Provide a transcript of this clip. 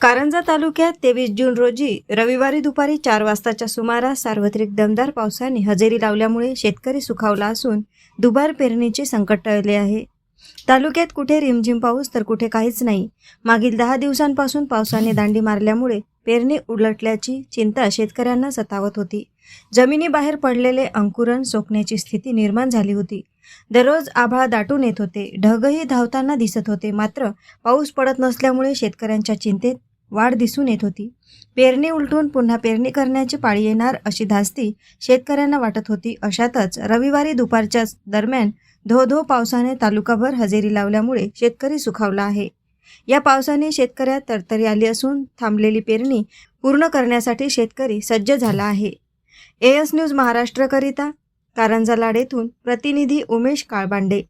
कारंजा तालुक्यात तेवीस जून रोजी रविवारी दुपारी चार वाजताच्या सुमारास सार्वत्रिक दमदार पावसाने हजेरी लावल्यामुळे शेतकरी सुखावला असून दुबार पेरणीचे संकट टळले आहे. तालुक्यात कुठे रिमझिम पाऊस तर कुठे काहीच नाही. मागील दहा दिवसांपासून पावसाने दांडी मारल्यामुळे पेरणी उलटल्याची चिंता शेतकऱ्यांना सतावत होती. जमिनीबाहेर पडलेले अंकुरण सोकण्याची स्थिती निर्माण झाली होती. दररोज आभाळ दाटून येत होते. ढगही धावताना दिसत होते. मात्र पाऊस पडत नसल्यामुळे शेतकऱ्यांच्या चिंतेत वाढ दिसून येत होती. पेरणी उलटून पुन्हा पेरणी करण्याची पाळी येणार अशी धास्ती शेतकऱ्यांना वाटत होती. अशातच रविवारी दुपारच्या दरम्यान धो धो पावसाने तालुकाभर हजेरी लावल्यामुळे शेतकरी सुखावला आहे. या पावसाने शेतकऱ्यात तरतरी आली असून थांबलेली पेरणी पूर्ण करण्यासाठी शेतकरी सज्ज झाला आहे. एएस न्यूज महाराष्ट्रकरिता कारंजा लाडेतून प्रतिनिधी उमेश काळबांडे.